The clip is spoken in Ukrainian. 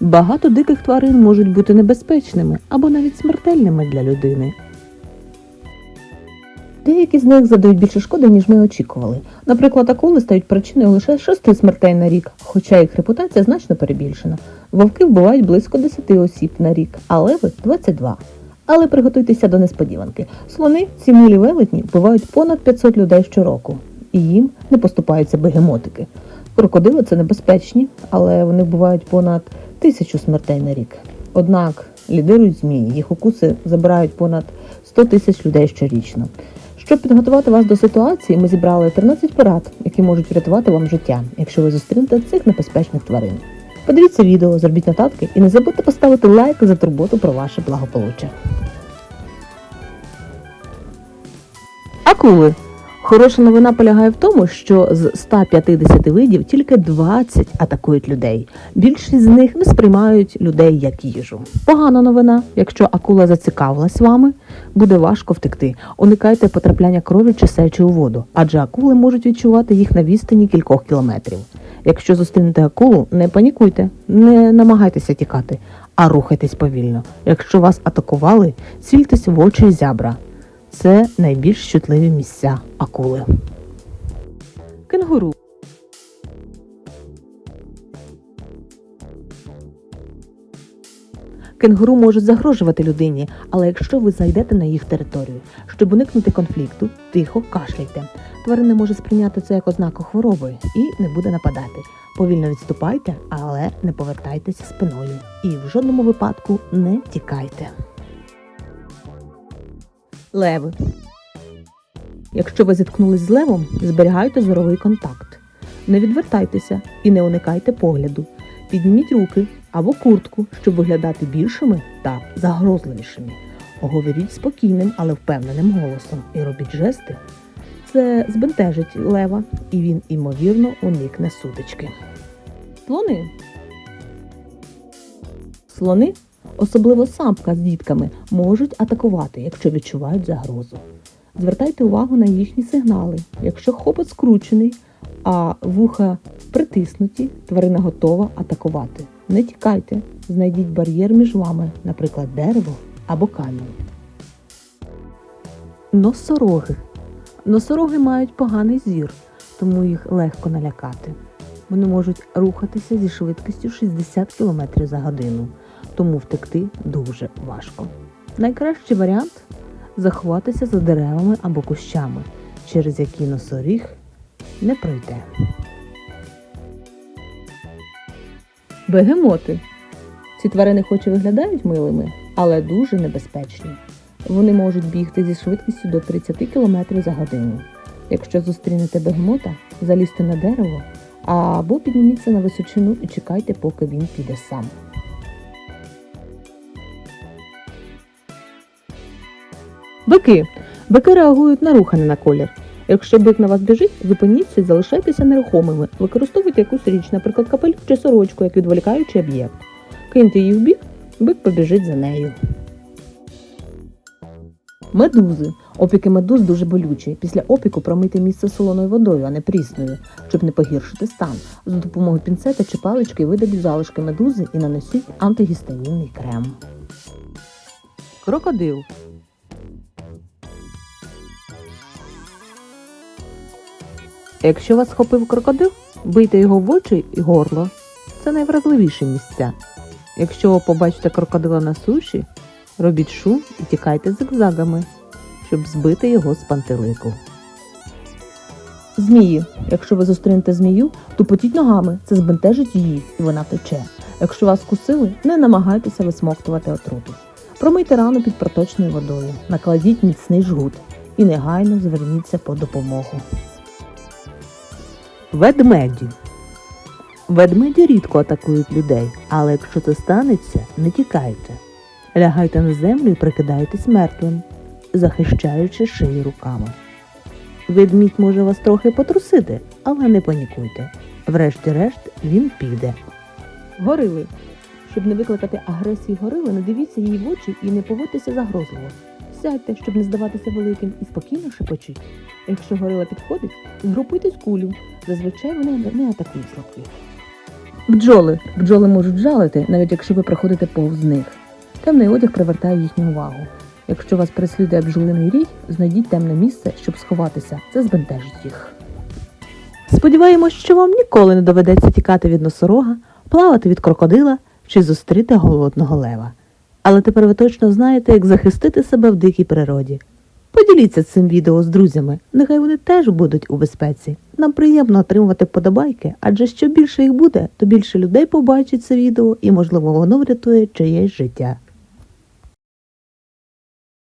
Багато диких тварин можуть бути небезпечними або навіть смертельними для людини. Деякі з них задають більше шкоди, ніж ми очікували. Наприклад, акули стають причиною лише шести смертей на рік, хоча їх репутація значно перебільшена. Вовки вбивають близько 10 осіб на рік, а леви 22. Але приготуйтеся до несподіванки. Слони, ці милі велетні, вбивають понад 500 людей щороку, і їм не поступаються бегемотики. Крокодили це небезпечні, але вони вбивають понад тисячу смертей на рік. Однак лідирують змії, їх укуси забирають понад 100 тисяч людей щорічно. Щоб підготувати вас до ситуації, ми зібрали 13 порад, які можуть врятувати вам життя, якщо ви зустрінете цих небезпечних тварин. Подивіться відео, зробіть нотатки і не забудьте поставити лайк за турботу про ваше благополуччя. Акули. Хороша новина полягає в тому, що з 150 видів тільки 20 атакують людей. Більшість з них не сприймають людей як їжу. Погана новина, якщо акула зацікавилась вами, буде важко втекти. Уникайте потрапляння крові чи сечі у воду, адже акули можуть відчувати їх на відстані кількох кілометрів. Якщо зустрінете акулу, не панікуйте, не намагайтеся тікати, а рухайтесь повільно. Якщо вас атакували, цільтесь в очі зябра. Це найбільш чутливі місця акули. Кенгуру. Кенгуру можуть загрожувати людині, але якщо ви зайдете на їх територію, щоб уникнути конфлікту, тихо кашляйте. Тварина може сприйняти це як ознаку хвороби і не буде нападати. Повільно відступайте, але не повертайтеся спиною. І в жодному випадку не тікайте. Леви. Якщо ви зіткнулись з левом, зберігайте зоровий контакт. Не відвертайтеся і не уникайте погляду. Підніміть руки або куртку, щоб виглядати більшими та загрозливішими. Говоріть спокійним, але впевненим голосом і робіть жести. Це збентежить лева, і він, імовірно, уникне сутички. Слони. Слони, особливо самка з дітками, можуть атакувати, якщо відчувають загрозу. Звертайте увагу на їхні сигнали. Якщо хобот скручений, а вуха притиснуті, тварина готова атакувати. Не тікайте, знайдіть бар'єр між вами, наприклад, дерево або камінь. Носороги. Носороги мають поганий зір, тому їх легко налякати. Вони можуть рухатися зі швидкістю 60 км за годину, тому втекти дуже важко. Найкращий варіант заховатися за деревами або кущами, через які носоріг не пройде. Бегемоти. Ці тварини хоч і виглядають милими, але дуже небезпечні. Вони можуть бігти зі швидкістю до 30 км за годину. Якщо зустрінете бегемота, залізьте на дерево або підніміться на височину і чекайте, поки він піде сам. Бики. Бики реагують на рухане на колір. Якщо бик на вас біжить, зупиніться і залишайтеся нерухомими. Використовуйте якусь річ, наприклад, капелюх чи сорочку, як відволікаючий об'єкт. Киньте її в бік, бик побіжить за нею. Медузи. Опіки медуз дуже болючі. Після опіку промийте місце солоною водою, а не прісною, щоб не погіршити стан. За допомогою пінцета чи палички видаліть залишки медузи і нанесіть антигістамінний крем. Крокодил. Якщо вас схопив крокодил, бийте його в очі і горло. Це найвразливіші місця. Якщо ви побачите крокодила на суші, робіть шум і тікайте зигзагами, щоб збити його з пантелику. Змії. Якщо ви зустрінете змію, тупотіть ногами, це збентежить її, і вона втече. Якщо вас кусили, не намагайтеся висмоктувати отруту. Промийте рану під проточною водою, накладіть міцний жгут і негайно зверніться по допомогу. Ведмеді. Ведмеді рідко атакують людей, але якщо це станеться, не тікайте. Лягайте на землю і прикидайтесь мертвим, захищаючи шию руками. Ведмідь може вас трохи потрусити, але не панікуйте. Врешті-решт він піде. Горили. Щоб не викликати агресії горили, не дивіться її в очі і не поводьтеся загрозливо. Сядьте, щоб не здаватися великим, і спокійно шепочіть. Якщо горила підходить, згрупуйтесь кулю. Зазвичай вони не атакують слабких. Бджоли. Бджоли можуть жалити, навіть якщо ви проходите повз них. Темний одяг привертає їхню увагу. Якщо вас переслідує бджолиний рій, знайдіть темне місце, щоб сховатися. Це збентежить їх. Сподіваємось, що вам ніколи не доведеться тікати від носорога, плавати від крокодила чи зустріти голодного лева. Але тепер ви точно знаєте, як захистити себе в дикій природі. Поділіться цим відео з друзями, нехай вони теж будуть у безпеці. Нам приємно отримувати подобайки, адже що більше їх буде, то більше людей побачить це відео і, можливо, воно врятує чиєсь життя.